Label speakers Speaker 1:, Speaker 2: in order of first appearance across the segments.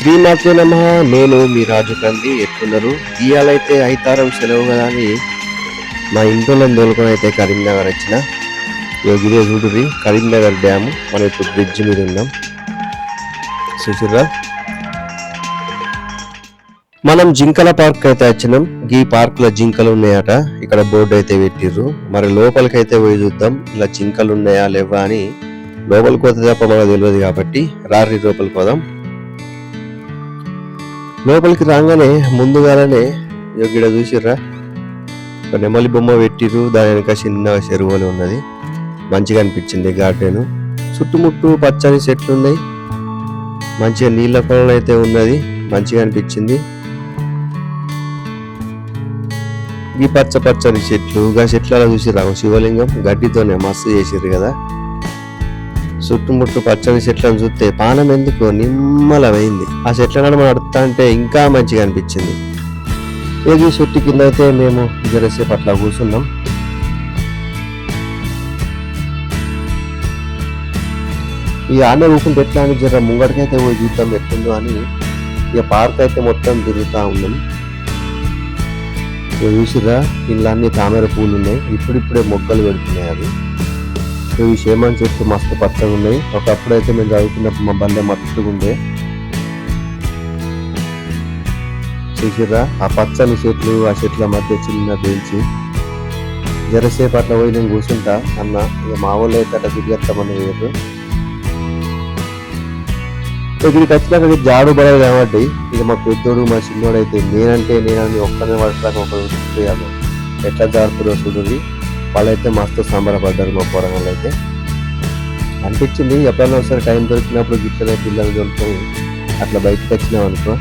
Speaker 1: శ్రీమాతే నమ. నేను మీ రాజు కంది ఎట్లున్నారు ఇవాళైతే ఐతారం సెలవు కదా అని మా ఇంట్లో తోలుకొని అయితే కరీంనగర్ వచ్చిన. యోగిరే కరీంనగర్ డ్యామ్. మనం ఇప్పుడు బ్రిడ్జ్ మీద ఉన్నాం చూసిర్రా? మనం జింకల పార్క్ అయితే వచ్చినాం. ఈ పార్క్లో జింకలు ఉన్నాయట. ఇక్కడ బోర్డు అయితే పెట్టిర్రు. మరి లోపలికి అయితే పోయి చూద్దాం. ఇలా జింకలు ఉన్నాయా లేవా అని లోపలికి పోతే తప్ప మనకు తెలియదు కాబట్టి రారి లోపలికి పోదాం. లోపలికి రాగానే ముందుగానే గిడ చూసిర్రా? ఒక నెమలి బొమ్మ పెట్టిరు దాని వెనక చిన్న చెరువులు ఉన్నది. మంచిగా అనిపించింది గార్డెన్. చుట్టుముట్టు పచ్చని చెట్లు ఉన్నాయి. మంచిగా నీళ్ళ కొలను అయితే ఉన్నది. మంచిగా అనిపించింది. ఈ పచ్చ పచ్చని చెట్లు గా చెట్ల చూసి రాము శివలింగం గడ్డితోనే మస్తు చేసిర్రు కదా. చుట్టుముట్టు పచ్చని చెట్లను చూస్తే పానం ఎందుకు నిమ్మలమైంది. ఆ చెట్ల నడుమ అడుగుతా అంటే ఇంకా మంచిగా అనిపించింది. ఏది చెట్టు కింద అయితే మేము జరసేపు అట్లా కూర్చున్నాం. ఈ ఆమె ఊకుంటే ఎట్లా అని జర ముంగడికైతే పోయి చూద్దాం ఎట్లుందో అని ఇక పార్క్ అయితే మొత్తం తిరుగుతూ ఉన్నాం. ఇక చూసిరా అన్ని తామర పూలు ఉన్నాయి ఇప్పుడిప్పుడే మొగ్గలు పెడుతున్నాయి అవి. ఇవి షేమన్ చెట్లు మస్తు పచ్చగా ఉన్నాయి ఒకప్పుడు అయితే మేము చదువుకున్నప్పుడు మా బండే మస్తుగా ఉండే. చూసిరా ఆ పచ్చని చెట్లు ఆ చెట్ల మధ్య చిన్న బెంచి. జరసేపు అట్లా పోయి నేను కూర్చుంటా. అన్న ఇక మా ఊళ్ళో అయితే అట్లా తిరిగేస్తామని వేరు ఇక్కడికి వచ్చినాక ఇది జాడు పడదు కాబట్టి ఇక మా పెద్దోడు మా చిన్నోడు అయితే నేనంటే నేనని ఒక్కనే పడతాక ఒకరు ఎట్లా జారుతుందో చూడండి వాళ్ళైతే మస్తు సంబరపడ్డారు మా పొరంలో అయితే అనిపించింది ఎప్పుడైనా ఒకసారి టైం దొరికినప్పుడు గిట్లనే పిల్లలు దొరుకుతాయి. అట్లా బయటకు వచ్చినాం అనుకో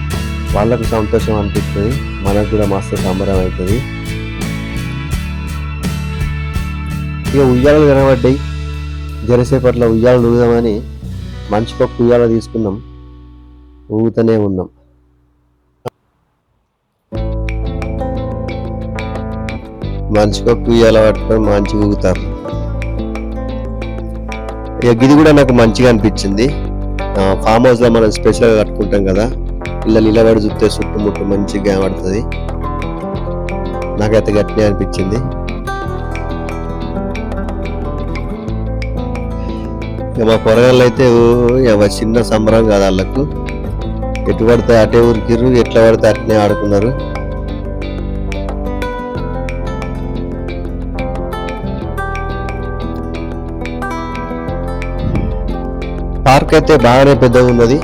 Speaker 1: వాళ్ళకు సంతోషం అనిపిస్తుంది మనకు కూడా మస్తు సంబరం అవుతుంది. ఇక ఉయ్యాలలు కనబడ్డాయి. జరసేపు అట్లా ఉయ్యాలు ఊగుదామని మనిషికి ఒక ఉయ్యాల తీసుకున్నాం. ఊగుతూనే ఉన్నాం. మంచిగా ఒక ఉయ్యాల పట్టుకొని మంచిగా ఊగుతారు ఇక ఇది కూడా నాకు మంచిగా అనిపించింది. ఫామ్ హౌస్లో మనం స్పెషల్గా కట్టుకుంటాం కదా ఇలా నిలబడి చూస్తే చుట్టుముట్టు మంచిగా పడుతుంది. నాకైతే గట్టినే అనిపించింది. ఇక మా పొరగాళ్ళు అయితే చిన్న సంబరం కాదు వాళ్ళకు. ఎటు పడితే అటే ఊరికిర్రు ఎట్లా పడితే అట్నే ఆడుకున్నారు. పార్క్ అయితే బాగానే పెద్దగా ఉన్నది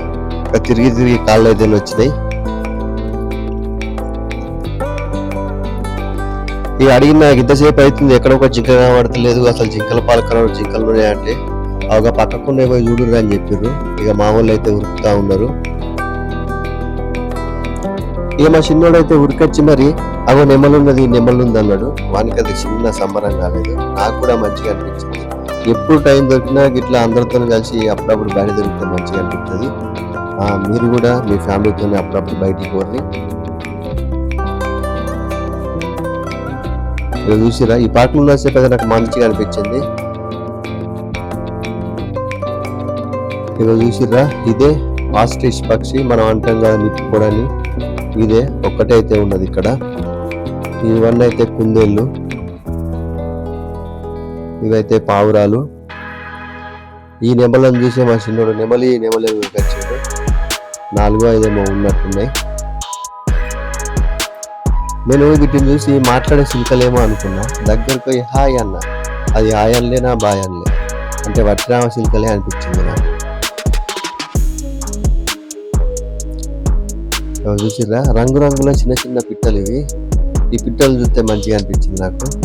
Speaker 1: తిరిగి తిరిగి కాళ్ళు అయితే వచ్చినాయి ఈ అడిగిన నాకు ఇంతసేపు అవుతుంది. ఎక్కడ ఒక జింక కనబడతలేదు. అసలు జింకల పాలకన జింకలు ఉన్నాయంటే ఒక పక్కకుండా పోయి చూడురు అని చెప్పారు ఇక మామూలు అయితే ఉరుకుతా ఉన్నారు. ఇక మా చిన్నోడు అయితే ఉరికొచ్చి మరి అగో నెమ్మలున్నది ఉన్నది అన్నాడు వానికి అది చిన్న సంబరం కాలేదు. నాకు కూడా మంచిగా అనిపించింది. ఎప్పుడు టైం దొరికినా ఇట్లా అందరితో కలిసి అప్పుడప్పుడు బయట దొరికితే మంచిగా అనిపిస్తుంది. మీరు కూడా మీ ఫ్యామిలీతో అప్పుడప్పుడు బయటికి పోర్రి ఇక చూసిరా ఈ పాటలు ఉన్నసేపు అయితే నాకు మంచిగా అనిపించింది. ఇక చూసిరా ఇదే ఆస్ట్రిచ్ పక్షి మనం అంటాం కదా నిప్పుకోడని ఇదే ఒక్కటే అయితే ఉన్నది ఇక్కడ. ఇవన్నీ అయితే కుందేళ్ళు. ఇవైతే పావురాలు. ఈ నెమలను చూసే మా చిన్నోడు నెమలి నెమలి వచ్చాడు నాలుగో ఐదేమో ఉన్నట్టున్నాయి. నేను వీటిని చూసి మాట్లాడే సిల్కలేమో అనుకున్నా. దగ్గరకు పోయి హాయ్ అన్న. అది హాయ్ అనలేనా బాయ్ అనలే. అంటే వట్రామ సిల్కలే అనిపించింది నాకు. చూసిరా రంగురంగుల చిన్న చిన్న పిట్టలు ఇవి. ఈ పిట్టలు చూస్తే మంచిగా అనిపించింది నాకు.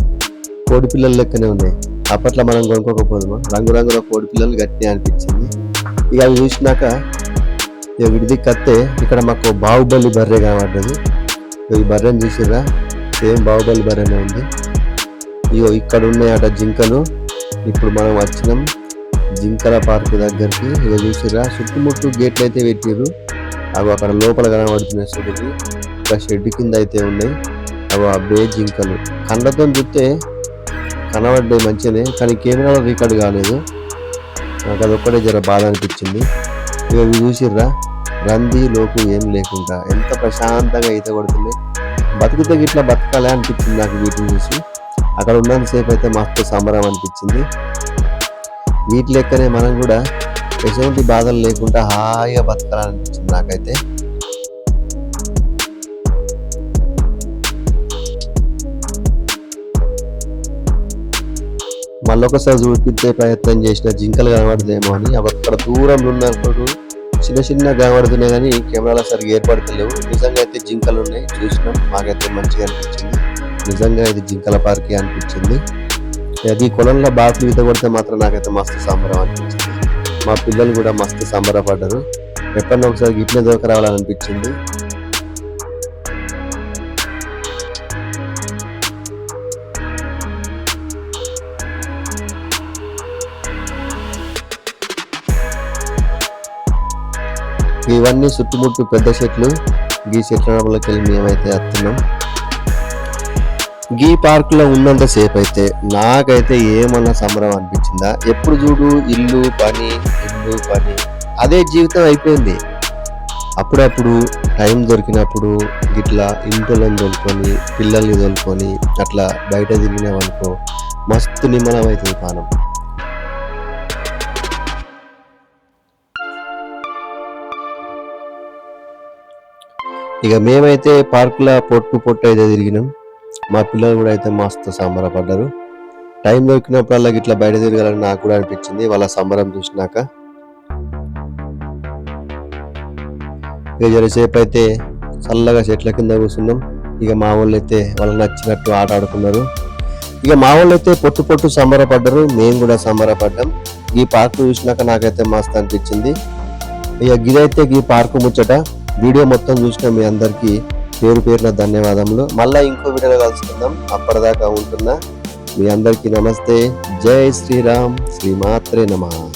Speaker 1: కోడి పిల్లల లెక్కనే ఉన్నాయి. అప్పట్లో మనం కొనుక్కోకపోదామా? రంగురంగుల కోడి పిల్లలు గట్టి అనిపించింది. ఇక అవి చూసినాక ఇక విడిది కత్తే ఇక్కడ మాకు బాహుబలి బర్రె కనబడ్డది. ఈ బర్రెని చూసిరా సేమ్ బాహుబలి బర్రెనే ఉంది. ఇగో ఇక్కడ ఉన్నాయట జింకలు. ఇప్పుడు మనం వచ్చినాం జింకల పార్క్ దగ్గరికి. ఇక చూసిర్రా? చుట్టుముట్టు గేట్లు అయితే పెట్టిర్రు. అవి అక్కడ లోపల కనబడుతున్నాయి చూడండి ఒక షెడ్ కింద అయితే ఉన్నాయి. అవి ఆ బే జింకలు. కళ్ళతో చూస్తే కనబడ్డాయి మంచిగానే కానీ కెమెరాలో రికార్డ్ కాలేదు. నాకు అది ఒక్కటే జర బాధ అనిపించింది. ఇక ఇవి చూసిర్రా? రంది లోకు ఏం లేకుండా ఎంత ప్రశాంతంగా ఈత కొడుతుంది బతుకుతే ఇట్లా బతకాలే అనిపించింది నాకు వీటిని చూసి. అక్కడ ఉన్నంతసేపు అయితే మస్తు సంబరం అనిపించింది. వీటి లెక్కనే మనం కూడా ఎటువంటి బాధలు లేకుండా హాయిగా బతకాలనిపించింది నాకైతే. మళ్ళొకసారి చూపించే ప్రయత్నం చేసిన జింకలు కనబడదేమో అని. అవి అక్కడ దూరంలో ఉన్నప్పుడు చిన్న చిన్న కనబడుతున్నాయి కానీ కెమెరాలో సరిగ్గా ఏర్పడతలేవు. నిజంగా అయితే జింకలు ఉన్నాయి. చూసినాం. మాకైతే మంచిగా అనిపించింది. నిజంగా ఇది జింకల పార్కే అనిపించింది. అది కొలంలో బాతులు ఈత కొడితే మాత్రం నాకైతే మస్తు సంబరం అనిపించింది. మా పిల్లలు కూడా మస్తు సంబరపడ్డారు. ఎప్పుడన్నా ఒకసారి గిట్లే దొరక రావాలనిపించింది ఇవన్నీ చుట్టుముట్టు పెద్ద చెట్లు. గీ చెట్ల లోపలికి వెళ్ళి మేమైతే వస్తున్నాం గీ పార్క్లో ఉన్నంత సేపు అయితే నాకైతే ఏమన్నా సంబరం అనిపించిందా? ఎప్పుడు చూడు ఇల్లు పని ఇల్లు పని. అదే జీవితం అయిపోయింది. అప్పుడప్పుడు టైం దొరికినప్పుడు ఇట్లా ఇంట్లో దొరుకొని పిల్లల్ని దొరుకొని అట్లా బయట తిరిగినామనుకో మస్తు నిమ్మలం అవుతుంది పానం. ఇక మేమైతే పార్కులో పొట్టు పొట్టు అయితే తిరిగినాం. మా పిల్లలు కూడా అయితే మస్తు సంబరపడ్డారు టైం దొరికినప్పుడల్లా ఇట్లా బయట తిరగాలని నాకు కూడా అనిపించింది. వాళ్ళ సంబరం చూసినాక. ఇక జరసేపు అయితే చల్లగా చెట్ల కింద కూర్చున్నాం. ఇక మా వాళ్ళు అయితే వాళ్ళకి నచ్చినట్టు ఆట ఆడుకున్నారు. ఇక మా వాళ్ళు అయితే పొట్టు పొట్టు సంబరపడ్డారు మేము కూడా సంబరపడ్డాం ఈ పార్క్ చూసినాక నాకైతే మస్తు అనిపించింది. ఇక గిదైతే ఈ పార్కు ముచ్చట. వీడియో మొత్తం చూసిన మీ అందరికీ పేరు పేరున ధన్యవాదములు. మళ్ళా ఇంకో వీడియోలో కలుసుకుందాం. అప్పటిదాకా ఉంటున్నా మీ అందరికీ నమస్తే. జై శ్రీరామ్. శ్రీమాత్రే నమః.